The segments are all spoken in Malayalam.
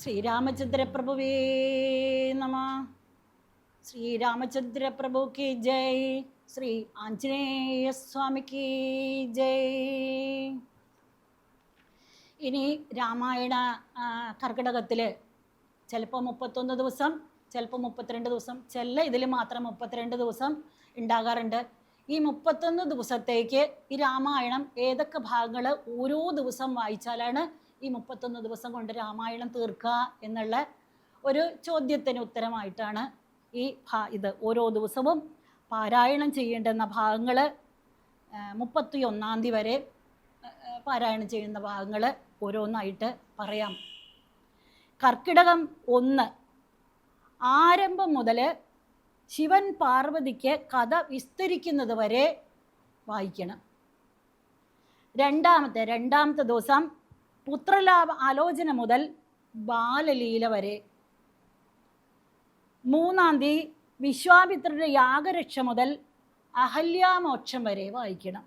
ശ്രീരാമചന്ദ്രപ്രഭുവേ നമ. ശ്രീരാമചന്ദ്രപ്രഭു കി ജയ്. ശ്രീ ആഞ്ജനേയ സ്വാമിക്ക് ജയ്. ഇനി രാമായണ കർക്കിടകത്തിൽ ചിലപ്പോൾ മുപ്പത്തൊന്ന് ദിവസം ചിലപ്പോൾ മുപ്പത്തിരണ്ട് ദിവസം. ചില ഇതിൽ മാത്രം മുപ്പത്തിരണ്ട് ദിവസം ഉണ്ടാകാറുണ്ട് ഈ മുപ്പത്തൊന്ന് ദിവസത്തേക്ക് ഈ രാമായണം ഏതൊക്കെ ഭാഗങ്ങൾ ഓരോ ദിവസം വായിച്ചാലാണ് ഈ മുപ്പത്തൊന്ന് ദിവസം കൊണ്ട് രാമായണം തീർക്കുക എന്നുള്ള ഒരു ചോദ്യത്തിന് ഉത്തരമായിട്ടാണ് ഈ ഇത് ഓരോ ദിവസവും പാരായണം ചെയ്യേണ്ടുന്ന ഭാഗങ്ങൾ മുപ്പത്തി ഒന്നാം തീയതി വരെ പാരായണം ചെയ്യുന്ന ഭാഗങ്ങൾ ഓരോന്നായിട്ട് പറയാം. കർക്കിടകം ഒന്ന് ആരംഭം മുതൽ ശിവൻ പാർവതിക്ക് കഥ വിസ്തരിക്കുന്നത് വരെ വായിക്കണം. രണ്ടാമത്തെ രണ്ടാമത്തെ ദിവസം പുത്രലാഭ ആലോചന മുതൽ ബാലലീല വരെ. മൂന്നാം തീയതി വിശ്വാമിത്രരുടെ യാഗരക്ഷ മുതൽ അഹല്യാമോക്ഷം വരെ വായിക്കണം.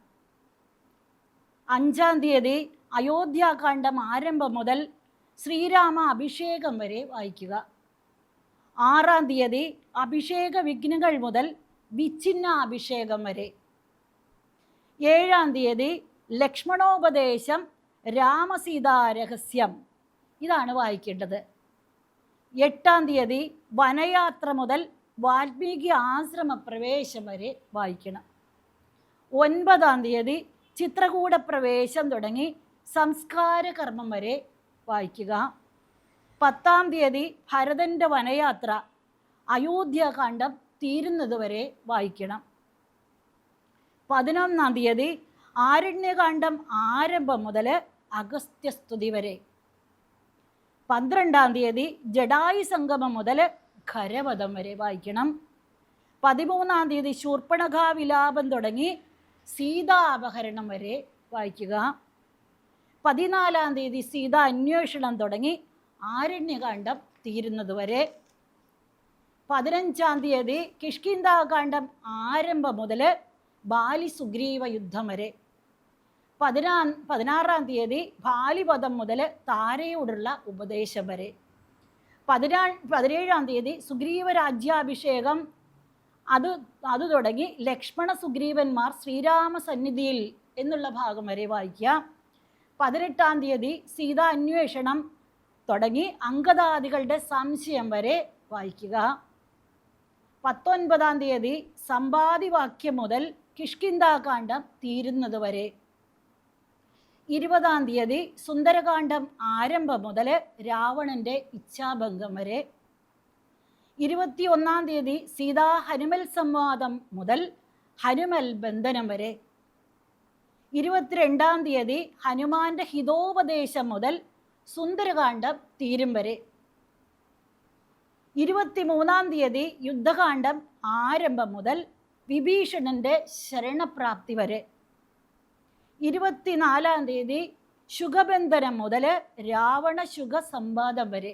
അഞ്ചാം തീയതി അയോധ്യാകാന്ഡം ആരംഭം മുതൽ ശ്രീരാമ അഭിഷേകം വരെ വായിക്കുക. ആറാം തീയതി അഭിഷേക വിഘ്നങ്ങൾ മുതൽ വിച്ഛിന്ന അഭിഷേകം വരെ. ഏഴാം തീയതി ലക്ഷ്മണോപദേശം രാമസീതാ രഹസ്യം. ഇതാണ് വായിക്കേണ്ടത്. എട്ടാം തീയതി വനയാത്ര മുതൽ വാൽമീകി ആശ്രമ പ്രവേശം വരെ വായിക്കണം. ഒൻപതാം തീയതി ചിത്രകൂട പ്രവേശം തുടങ്ങി സംസ്കാര കർമ്മം വരെ വായിക്കുക. പത്താം തീയതി ഭരതന്റെ വനയാത്ര അയോധ്യാകാന്ഡം തീരുന്നത് വരെ വായിക്കണം. പതിനൊന്നാം തീയതി ആരണ്യകാന്ഡം ആരംഭം മുതൽ അഗസ്ത്യസ്തുതി വരെ. പന്ത്രണ്ടാം തീയതി ജഡായു സംഗമം മുതൽ ഖരവധം വരെ വായിക്കണം. പതിമൂന്നാം തീയതി ശൂർപ്പണഖാ വിലാപം തുടങ്ങി സീതാപഹരണം വരെ വായിക്കുക. പതിനാലാം തീയതി സീത അന്വേഷണം തുടങ്ങി ആരണ്യകാന്ഡം തീരുന്നതുവരെ പതിനഞ്ചാം തീയതി കിഷ്കിന്താകാന്ഡം ആരംഭം മുതൽ ബാലി സുഗ്രീവ യുദ്ധം വരെ. പതിനാ പതിനാറാം തീയതി ബാലിപദം മുതൽ താരയോടുള്ള ഉപദേശം വരെ. പതിനാ പതിനേഴാം തീയതി സുഗ്രീവ രാജ്യാഭിഷേകം അത് അത് തുടങ്ങി ലക്ഷ്മണ സുഗ്രീവന്മാർ ശ്രീരാമ സന്നിധിയിൽ എന്നുള്ള ഭാഗം വരെ വായിക്കുക. പതിനെട്ടാം തീയതി സീതാ അന്വേഷണം തുടങ്ങി അങ്കദാദികളുടെ സംശയം വരെ വായിക്കുക. പത്തൊൻപതാം തീയതി സമ്പാദിവാക്യം മുതൽ കിഷ്കിന്താകാന്ഡം തീരുന്നത് വരെ. ഇരുപതാം തീയതി സുന്ദരകാന്ഡം ആരംഭം മുതൽ രാവണന്റെ ഇച്ഛാഭംഗം വരെ. ഇരുപത്തിയൊന്നാം തീയതി സീതാ ഹനുമൽ സംവാദം മുതൽ ഹനുമൽ ബന്ധനം വരെ. ഇരുപത്തിരണ്ടാം തീയതി ഹനുമാന്റെ ഹിതോപദേശം മുതൽ സുന്ദരകാന്ഡം തീരും വരെ. ഇരുപത്തിമൂന്നാം തീയതി യുദ്ധകാന്ഡം ആരംഭം മുതൽ വിഭീഷണന്റെ ശരണപ്രാപ്തി വരെ. ഇരുപത്തിനാലാം തീയതി ശുഖബന്ധനം മുതൽ രാവണ ശുഖ സംവാദം വരെ.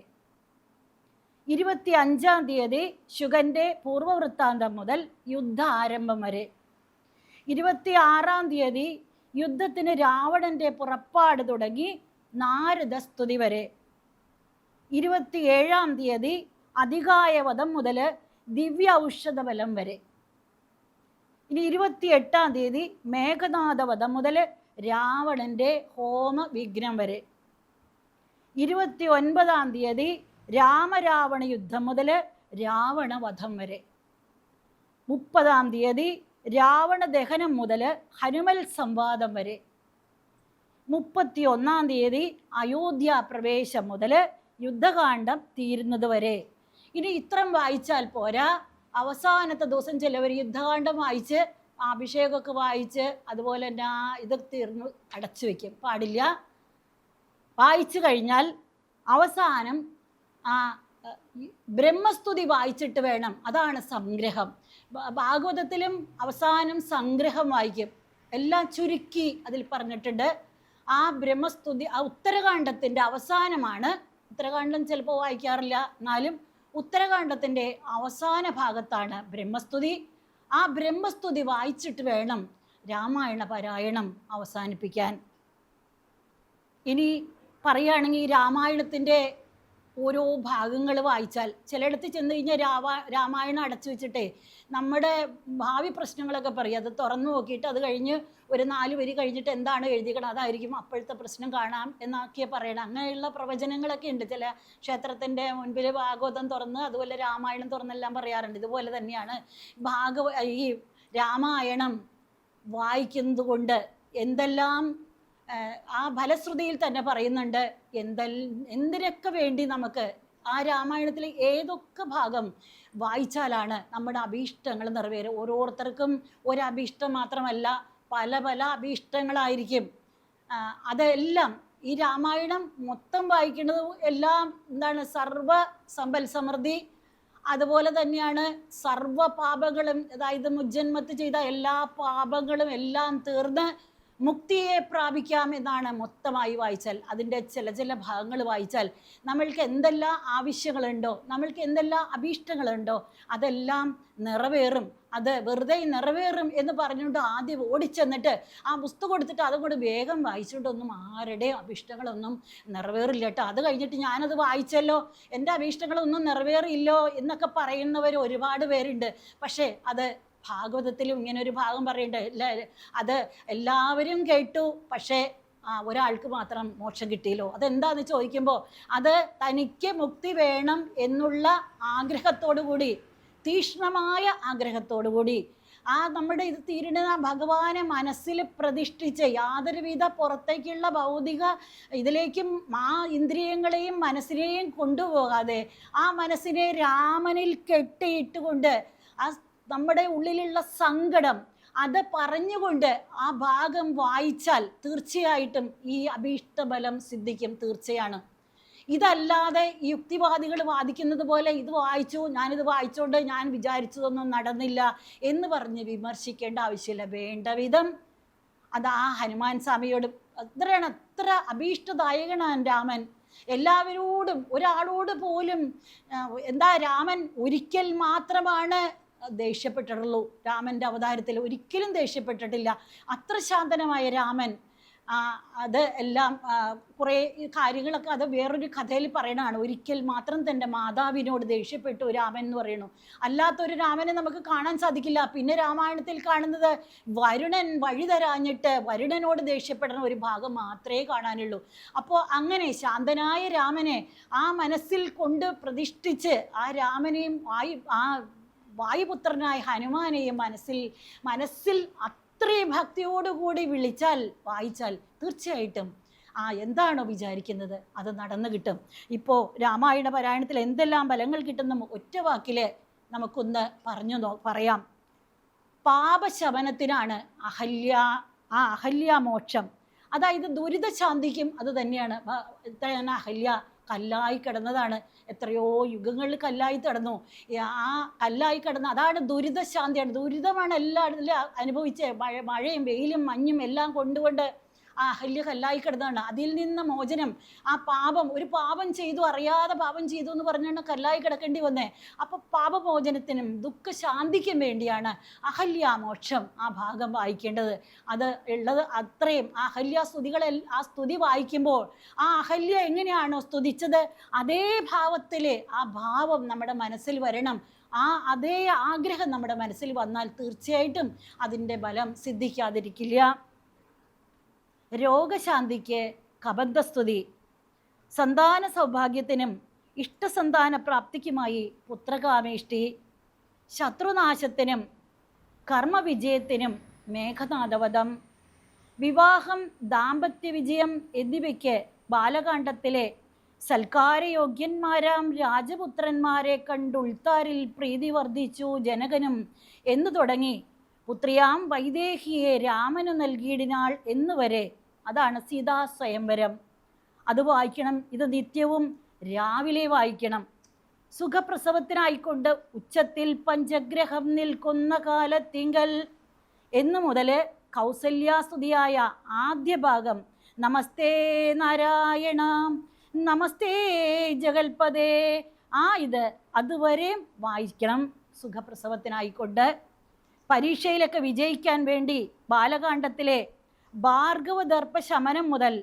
ഇരുപത്തി അഞ്ചാം തീയതി ശുഖന്റെ പൂർവവൃത്താന്തം മുതൽ യുദ്ധ ആരംഭം വരെ. ഇരുപത്തി ആറാം തീയതി യുദ്ധത്തിന് രാവണന്റെ പുറപ്പാട് തുടങ്ങി നാരദ സ്തുതി വരെ. ഇരുപത്തിയേഴാം തീയതി അധികായവധം മുതൽ ദിവ്യ ഔഷധബലം വരെ. ഇനി ഇരുപത്തിയെട്ടാം തീയതി മേഘനാഥവധം മുതൽ രാവണന്റെ ഹോമ വിഘ്നം വരെ. ഇരുപത്തി ഒൻപതാം തീയതി രാമരാവണ യുദ്ധം മുതൽ രാവണവധം വരെ. മുപ്പതാം തീയതി രാവണ ദഹനം മുതൽ ഹനുമൽ സംവാദം വരെ. മുപ്പത്തി ഒന്നാം തീയതി അയോധ്യ പ്രവേശം മുതൽ യുദ്ധകാന്ഡം തീരുന്നത് വരെ. ഇനി ഇത്രം വായിച്ചാൽ പോരാ. അവസാനത്തെ ദിവസം ചിലവർ യുദ്ധകാന്ഡം വായിച്ച് അഭിഷേകമൊക്കെ വായിച്ച് അതുപോലെ തന്നെ ആ ഇത് തീർന്ന് അടച്ചു വെക്കും. പാടില്ല. വായിച്ചു കഴിഞ്ഞാൽ അവസാനം ആ ബ്രഹ്മസ്തുതി വായിച്ചിട്ട് വേണം. അതാണ് സംഗ്രഹം. ഭാഗവതത്തിലും അവസാനം സംഗ്രഹം വായിക്കും. എല്ലാം ചുരുക്കി അതിൽ പറഞ്ഞിട്ടുണ്ട്. ആ ബ്രഹ്മസ്തുതി ആ ഉത്തരകാണ്ഡത്തിന്റെ അവസാനമാണ്. ഉത്തരകാണ്ഡം ചിലപ്പോൾ വായിക്കാറില്ല. എന്നാലും ഉത്തരകാണ്ഡത്തിന്റെ അവസാന ഭാഗത്താണ് ബ്രഹ്മസ്തുതി. ആ ബ്രഹ്മസ്തുതി വായിച്ചിട്ട് വേണം രാമായണ പാരായണം അവസാനിപ്പിക്കാൻ. ഇനി പറയുകയാണെങ്കിൽ രാമായണത്തിന്റെ ഓരോ ഭാഗങ്ങൾ വായിച്ചാൽ. ചിലയിടത്ത് ചെന്ന് കഴിഞ്ഞാൽ രാവ രാമായണം അടച്ചു വെച്ചിട്ടേ നമ്മുടെ ഭാവി പ്രശ്നങ്ങളൊക്കെ പറയും. അത് തുറന്നു നോക്കിയിട്ട് അത് കഴിഞ്ഞ് ഒരു നാല് വരി കഴിഞ്ഞിട്ട് എന്താണ് എഴുതിക്കണം അതായിരിക്കും അപ്പോഴത്തെ പ്രശ്നം കാണാം എന്നൊക്കെ പറയണം അങ്ങനെയുള്ള പ്രവചനങ്ങളൊക്കെ ഉണ്ട്. ചില ക്ഷേത്രത്തിന്റെ മുൻപിൽ ഭാഗവതം തുറന്ന് അതുപോലെ രാമായണം തുറന്നെല്ലാം പറയാറുണ്ട്. ഇതുപോലെ തന്നെയാണ് ഭാഗവ ഈ രാമായണം വായിക്കുന്നത് കൊണ്ട് എന്തെല്ലാം ആ ഫലശ്രുതിയിൽ തന്നെ പറയുന്നുണ്ട് എന്തെൽ എന്തിനൊക്കെ വേണ്ടി നമുക്ക് ആ രാമായണത്തിലെ ഏതൊക്കെ ഭാഗം വായിച്ചാലാണ് നമ്മുടെ അഭീഷ്ടങ്ങൾ നിറവേറുക. ഓരോരുത്തർക്കും ഒരഭീഷ്ടം മാത്രമല്ല പല പല അഭീഷ്ടങ്ങളായിരിക്കും. അതെല്ലാം ഈ രാമായണം മൊത്തം വായിക്കുന്നത് എല്ലാം എന്താണ് സർവ സമ്പൽ സമൃദ്ധി അതുപോലെ തന്നെയാണ് സർവ പാപങ്ങളും അതായത് മുജ്ജന്മത്ത് ചെയ്ത എല്ലാ പാപങ്ങളും എല്ലാം തീർന്ന് മുക്തിയെ പ്രാപിക്കാം എന്നാണ് മൊത്തമായി വായിച്ചാൽ അതിന്റെ ചില ചില ഭാഗങ്ങൾ വായിച്ചാൽ നമ്മൾക്ക് എന്തെല്ലാം ആവശ്യങ്ങളുണ്ടോ നമ്മൾക്ക് എന്തെല്ലാം അഭീഷ്ടങ്ങളുണ്ടോ അതെല്ലാം നിറവേറും. അത് വെറുതെ നിറവേറും എന്ന് പറഞ്ഞുകൊണ്ട് ആദ്യം ഓടിച്ചെന്നിട്ട് ആ പുസ്തകം കൊടുത്തിട്ട് അതും കൂടെ വേഗം വായിച്ചുകൊണ്ടൊന്നും ആരുടെയും അഭീഷ്ടങ്ങളൊന്നും നിറവേറില്ല കേട്ടോ. അത് കഴിഞ്ഞിട്ട് ഞാനത് വായിച്ചല്ലോ. എന്റെ അഭീഷ്ടങ്ങളൊന്നും നിറവേറില്ലോ എന്നൊക്കെ പറയുന്നവർ ഒരുപാട് പേരുണ്ട്. പക്ഷേ അത് ഭാഗവതത്തിലും ഇങ്ങനെ ഒരു ഭാഗം പറയുന്നുണ്ട്. എല്ലാ അത് എല്ലാവരും കേട്ടു. പക്ഷേ ഒരാൾക്ക് മാത്രം മോക്ഷം കിട്ടിയല്ലോ. അതെന്താന്ന് ചോദിക്കുമ്പോൾ അത് തനിക്ക് മുക്തി വേണം എന്നുള്ള ആഗ്രഹത്തോടു കൂടി തീക്ഷ്ണമായ ആഗ്രഹത്തോടു കൂടി ആ നമ്മുടെ ഇത് തീരുന്ന ഭഗവാനെ മനസ്സിൽ പ്രതിഷ്ഠിച്ച് യാതൊരുവിധ പുറത്തേക്കുള്ള ഭൗതിക ഇതിലേക്കും ആ ഇന്ദ്രിയങ്ങളെയും മനസ്സിനെയും കൊണ്ടുപോകാതെ ആ മനസ്സിനെ രാമനിൽ കെട്ടിയിട്ടുകൊണ്ട് ആ നമ്മുടെ ഉള്ളിലുള്ള സങ്കടം അത് പറഞ്ഞുകൊണ്ട് ആ ഭാഗം വായിച്ചാൽ തീർച്ചയായിട്ടും ഈ അഭീഷ്ടബലം സിദ്ധിക്കും തീർച്ചയാണ്. ഇതല്ലാതെ യുക്തിവാദികൾ വാദിക്കുന്നത് പോലെ ഇത് വായിച്ചു ഞാനിത് വായിച്ചുകൊണ്ട് ഞാൻ വിചാരിച്ചതൊന്നും നടന്നില്ല എന്ന് പറഞ്ഞ് വിമർശിക്കേണ്ട ആവശ്യമില്ല. വേണ്ട വിധം അത് ആ ഹനുമാൻ സ്വാമിയോട് അത്രയാണ് അത്ര അഭീഷ്ടദായകനാണ് രാമൻ. എല്ലാവരോടും ഒരാളോട് പോലും എന്താ രാമൻ ഒരിക്കൽ മാത്രമാണ് ദേഷ്യപ്പെട്ടിട്ടുള്ളൂ. രാമന്റെ അവതാരത്തിൽ ഒരിക്കലും ദേഷ്യപ്പെട്ടിട്ടില്ല. അത്ര ശാന്തനമായ രാമൻ അത് എല്ലാം കുറേ കാര്യങ്ങളൊക്കെ അത് വേറൊരു കഥയിൽ പറയണതാണ്. ഒരിക്കൽ മാത്രം തന്റെ മാതാവിനോട് ദേഷ്യപ്പെട്ടു രാമൻ എന്ന് പറയുന്നു. അല്ലാത്തൊരു രാമനെ നമുക്ക് കാണാൻ സാധിക്കില്ല. പിന്നെ രാമായണത്തിൽ കാണുന്നത് വരുണൻ വഴി തരാഞ്ഞിട്ട് വരുണനോട് ദേഷ്യപ്പെടുന്ന ഒരു ഭാഗം മാത്രമേ കാണാനുള്ളൂ. അപ്പോൾ അങ്ങനെ ശാന്തനായ രാമനെ ആ മനസ്സിൽ കൊണ്ട് പ്രതിഷ്ഠിച്ച് ആ രാമനെയും ആ വായുപുത്രനായ ഹനുമാനെയും മനസ്സിൽ മനസ്സിൽ അത്രയും ഭക്തിയോടുകൂടി വിളിച്ചാൽ വായിച്ചാൽ തീർച്ചയായിട്ടും ആ എന്താണോ വിചാരിക്കുന്നത് അത് നടന്നു കിട്ടും. ഇപ്പോൾ രാമായണ പാരായണത്തിൽ എന്തെല്ലാം ഫലങ്ങൾ കിട്ടുന്ന ഒറ്റ വാക്കിൽ നമുക്കൊന്ന് പറഞ്ഞു പറയാം. പാപശമനത്തിനാണ് അഹല്യ ആ അഹല്യാമോക്ഷം. അതായത് ദുരിതശാന്തിക്കും അത് തന്നെയാണ്. അഹല്യ കല്ലായി കിടന്നതാണ്. എത്രയോ യുഗങ്ങളിൽ കല്ലായി കിടന്നു. ആ കല്ലായി കിടന്ന അതാണ് ദുരിതശാന്തിയാണ്. ദുരിതമാണ് എല്ലാ അനുഭവിച്ച് മഴ മഴയും വെയിലും മഞ്ഞും എല്ലാം കൊണ്ടുകൊണ്ട് ആ അഹല്യ കല്ലായി കിടന്നതാണ് അതിൽ നിന്ന് മോചനം ആ പാപം ഒരു പാപം ചെയ്തു അറിയാതെ പാപം ചെയ്തു എന്ന് പറഞ്ഞാണ് കല്ലായി കിടക്കേണ്ടി വന്നേ. അപ്പൊ പാപമോചനത്തിനും ദുഃഖശാന്തിക്കും വേണ്ടിയാണ് അഹല്യാമോക്ഷം ആ ഭാഗം വായിക്കേണ്ടത്. അത് ഉള്ളത് അത്രയും. ആ അഹല്യ സ്തുതികളെ ആ സ്തുതി വായിക്കുമ്പോൾ ആ അഹല്യ എങ്ങനെയാണോ സ്തുതിച്ചത് അതേ ഭാവത്തിൽ ആ ഭാവം നമ്മുടെ മനസ്സിൽ വരണം. ആ അതേ ആഗ്രഹം നമ്മുടെ മനസ്സിൽ വന്നാൽ തീർച്ചയായിട്ടും അതിന്റെ ബലം സിദ്ധിക്കാതിരിക്കില്ല. രോഗശാന്തിക്ക് കബന്ധസ്തുതി. സന്താന സൗഭാഗ്യത്തിനും ഇഷ്ടസന്താന പ്രാപ്തിക്കുമായി പുത്രകാമേഷ്ടി. ശത്രുനാശത്തിനും കർമ്മവിജയത്തിനും മേഘനാഥവധം വിവാഹം ദാമ്പത്യ വിജയം എന്നിവയ്ക്ക് ബാലകാണ്ഡത്തിലെ സൽക്കാരയോഗ്യന്മാരാം രാജപുത്രന്മാരെ കണ്ടുൾത്താരിൽ പ്രീതി വർദ്ധിച്ചു ജനകനും എന്നു തുടങ്ങി. പുത്രിയാം വൈദേഹിയെ രാമനു നൽകിയിടിനാൾ എന്നുവരെ അതാണ് സീതാ സ്വയംവരം. അത് വായിക്കണം ഇത് നിത്യവും രാവിലെ വായിക്കണം. സുഖപ്രസവത്തിനായിക്കൊണ്ട് ഉച്ചത്തിൽ പഞ്ചഗ്രഹം നിൽക്കുന്ന കാലത്തിങ്കൽ. എന്നു മുതൽ കൗസല്യാസ്തുതിയായ ആദ്യ ഭാഗം നമസ്തേ നാരായണ നമസ്തേ ജഗൽപദേ ആ ഇത് അതുവരെ വായിക്കണം സുഖപ്രസവത്തിനായിക്കൊണ്ട്. പരീക്ഷയിലൊക്കെ വിജയിക്കാൻ വേണ്ടി ബാലകാണ്ഡത്തിലെ ഭാർഗവദർപ്പ ശമനം മുതൽ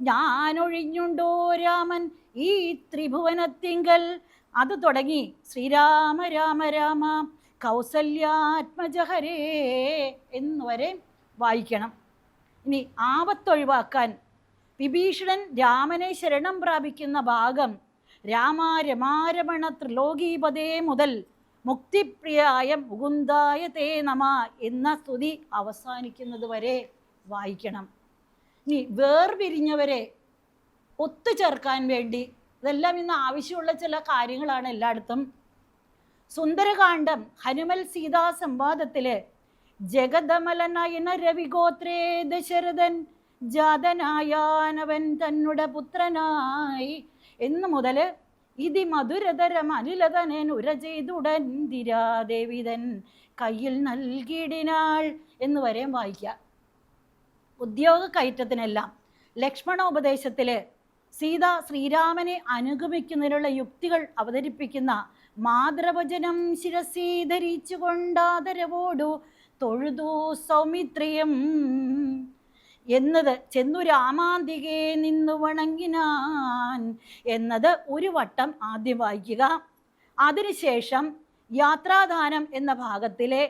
ഞാനൊഴിഞ്ഞുണ്ടോ രാമൻ ഈ ത്രിഭുവനത്തിങ്കൽ? അത് തുടങ്ങി. ശ്രീരാമ രാമ രാമ കൗസല്യാത്മജഹരേ എന്ന് വരെ വായിക്കണം. ഇനി ആപത്തൊഴിവാക്കാൻ വിഭീഷണൻ രാമനെ ശരണം പ്രാപിക്കുന്ന ഭാഗം രാമ രമാരമണ ത്രിലോകീപതേ മുതൽ മുക്തിപ്രിയായ മുകുന്ദായ തേ നമ എന്ന സ്തുതി അവസാനിക്കുന്നത് വരെ വായിക്കണം. ഇനി വേർപിരിഞ്ഞവരെ ഒത്തുചേർക്കാൻ വേണ്ടി ഇതെല്ലാം ഇന്ന് ആവശ്യമുള്ള ചില കാര്യങ്ങളാണ് എല്ലായിടത്തും. സുന്ദരകാന്ഡം ഹനുമൽ സീതാ സംവാദത്തിൽ ജഗദമലനയന രവിഗോത്രേ ദശരഥൻ ജാതനായാനവൻ തന്നുടെ പുത്രനായി. എന്നു മുതൽ ഇതി മധുരതരം അനിലതനൻ ഉര ചെയ്തുടൻ ദിരാദേവിതൻ കയ്യിൽ നൽകിയിടിനാൾ എന്ന് വരെയും വായിക്കാം ഉദ്യോഗ കയറ്റത്തിനെല്ലാം ലക്ഷ്മണോപദേശത്തിൽ സീത ശ്രീരാമനെ അനുഗമിക്കുന്നതിനുള്ള യുക്തികൾ അവതരിപ്പിക്കുന്ന മാതൃവചനം ശിരസി ധരിച്ചുകൊണ്ടാദരവോടു തൊഴുതു സൗമിത്രിയം. എന്നത് ചെന്നു രാമാന്തികെ നിന്നു വണങ്ങിനാൻ എന്നത് ഒരു വട്ടം ആദ്യം വായിക്കുക. അതിനുശേഷം യാത്രാദാനം എന്ന ഭാഗത്തിലെ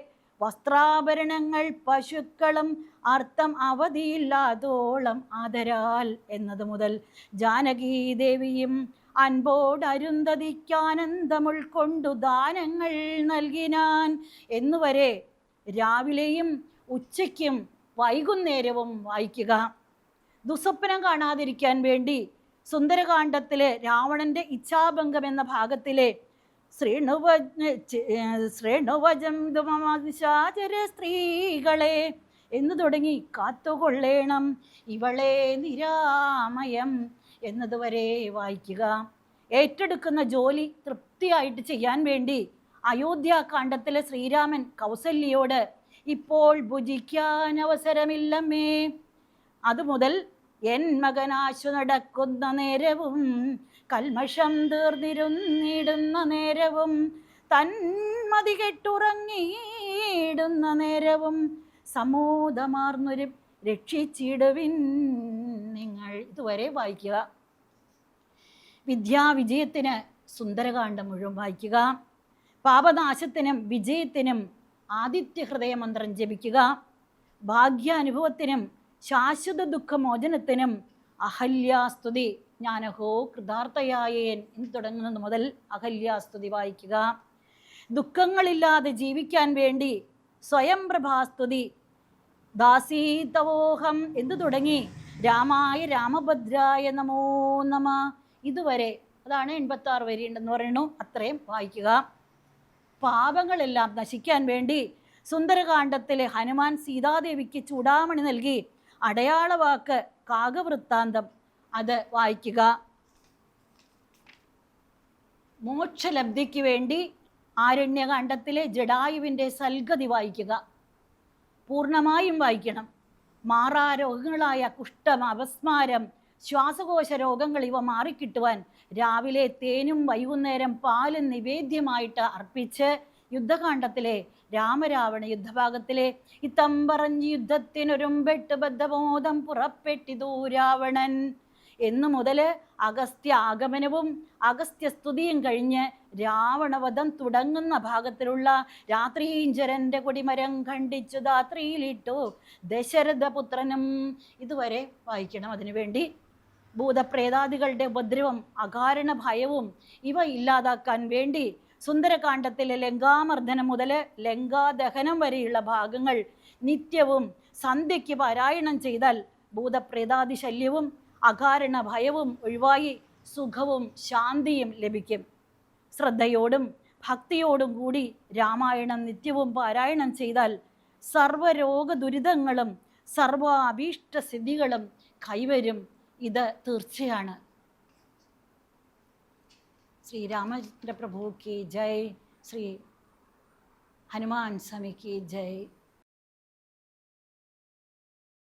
വസ്ത്രാഭരണങ്ങൾ പശുക്കളും അർത്ഥം അവധിയില്ലാതോളം ആദരാൽ എന്നത് മുതൽ ജാനകീ ദേവിയും അൻപോട് അരുന്ധതിക്കാനന്ദം ഉൾക്കൊണ്ടു ദാനങ്ങൾ നൽകിനാൻ എന്നുവരെ രാവിലെയും ഉച്ചയ്ക്കും വൈകുന്നേരവും വായിക്കുക. ദുസ്വപ്നം കാണാതിരിക്കാൻ വേണ്ടി സുന്ദരകാന്ഡത്തിലെ രാവണന്റെ ഇച്ഛാഭംഗം എന്ന ഭാഗത്തിലെ ശ്രേണുവജം ശാചര സ്ത്രീകളെ എന്ന് തുടങ്ങി കാത്തുകൊള്ളേണം ഇവളെ നിരാമയം എന്നതുവരെ വായിക്കുക. ഏറ്റെടുക്കുന്ന ജോലി തൃപ്തിയായിട്ട് ചെയ്യാൻ വേണ്ടി അയോധ്യാകാന്ഡത്തിലെ ശ്രീരാമൻ കൗസല്യയോട് ഇപ്പോൾ ഭുജിക്കാൻ അവസരമില്ലമ്മേ. അതുമുതൽ എൻ മകനാശു നടക്കുന്ന നേരവും കൽമഷം തീർന്നിരുന്നിടുന്ന നേരവും തന്മതി കെട്ടുറങ്ങിയിടുന്ന നേരവും സമൂതമാർന്നൊരു രക്ഷിച്ചിടുവിൻ നിങ്ങൾ ഇതുവരെ വായിക്കുക. വിദ്യാവിജയത്തിന് സുന്ദരകാന്ഡം മുഴുവൻ വായിക്കുക. പാപനാശത്തിനും വിജയത്തിനും ആദിത്യ ഹൃദയമന്ത്രം ജപിക്കുക. ഭാഗ്യാനുഭവത്തിനും ശാശ്വത ദുഃഖമോചനത്തിനും അഹല്യാസ്തുതി ജ്ഞാനഹോ കൃതാർത്ഥയായേൻ എന്ന് തുടങ്ങുന്നത് മുതൽ അഹല്യാസ്തുതി വായിക്കുക. ദുഃഖങ്ങളില്ലാതെ ജീവിക്കാൻ വേണ്ടി സ്വയം പ്രഭാസ്തുതി. ദാസീതവോഹം എന്ന് തുടങ്ങി? രാമായ രാമഭദ്രായ നമോ നമ. ഇതുവരെ അതാണ് എൺപത്തി ആറ് വരി ഉണ്ടെന്ന് പറയുന്നു. അത്രയും വായിക്കുക. പാപങ്ങളെല്ലാം നശിക്കാൻ വേണ്ടി സുന്ദരകാന്ഡത്തിലെ ഹനുമാൻ സീതാദേവിക്ക് ചൂടാമണി നൽകി അടയാളവാക്ക് കാകവൃത്താന്തം അത് വായിക്കുക. മോക്ഷലബ്ധിക്ക് വേണ്ടി ആരണ്യകാണ്ഡത്തിലെ ജഡായുവിന്റെ സൽഗതി വായിക്കുക. പൂർണമായും വായിക്കണം. മാറാരോഗങ്ങളായ കുഷ്ഠം അപസ്മാരം ശ്വാസകോശ രോഗങ്ങൾ ഇവ മാറിക്കിട്ടുവാൻ രാവിലെ തേനും വൈകുന്നേരം പാലും നിവേദ്യമായിട്ട് അർപ്പിച്ച് യുദ്ധകാന്ഡത്തിലെ രാമരാവണ യുദ്ധഭാഗത്തിലെ ഇത്തം പറഞ്ഞ് യുദ്ധത്തിനൊരുമ്പെട്ട് ബദ്ധബോധം പുറപ്പെട്ടിതു രാവണൻ. എന്നു മുതൽ അഗസ്ത്യ ആഗമനവും അഗസ്ത്യ സ്തുതിയും കഴിഞ്ഞ് രാവണവധം തുടങ്ങുന്ന ഭാഗത്തിലുള്ള രാത്രീഞ്ചരന്റെ കൊടിമരം ഖണ്ഡിച്ചു ധാത്രിയിലിട്ടു. ദശരഥപുത്രനും ഇതുവരെ വായിക്കണം. അതിനുവേണ്ടി ഭൂതപ്രേതാദികളുടെ ഉപദ്രവം അകാരണ ഭയവും ഇവ ഇല്ലാതാക്കാൻ വേണ്ടി സുന്ദരകാന്ഡത്തിലെ ലങ്കാമർദ്ദനം മുതൽ ലങ്കാദഹനം വരെയുള്ള ഭാഗങ്ങൾ നിത്യവും സന്ധ്യയ്ക്ക് പാരായണം ചെയ്താൽ ഭൂതപ്രേതാദി ശല്യവും അകാരണ ഭയവും ഒഴിവായി സുഖവും ശാന്തിയും ലഭിക്കും. ശ്രദ്ധയോടും ഭക്തിയോടും കൂടി രാമായണം നിത്യവും പാരായണം ചെയ്താൽ സർവരോഗ ദുരിതങ്ങളും സർവ അഭീഷ്ട കൈവരും. ഇത് തീർച്ചയാണ്. ശ്രീരാമചന്ദ്ര പ്രഭു കി ജയ്. ശ്രീ ഹനുമാൻ സ്വാമി കി ജയ്.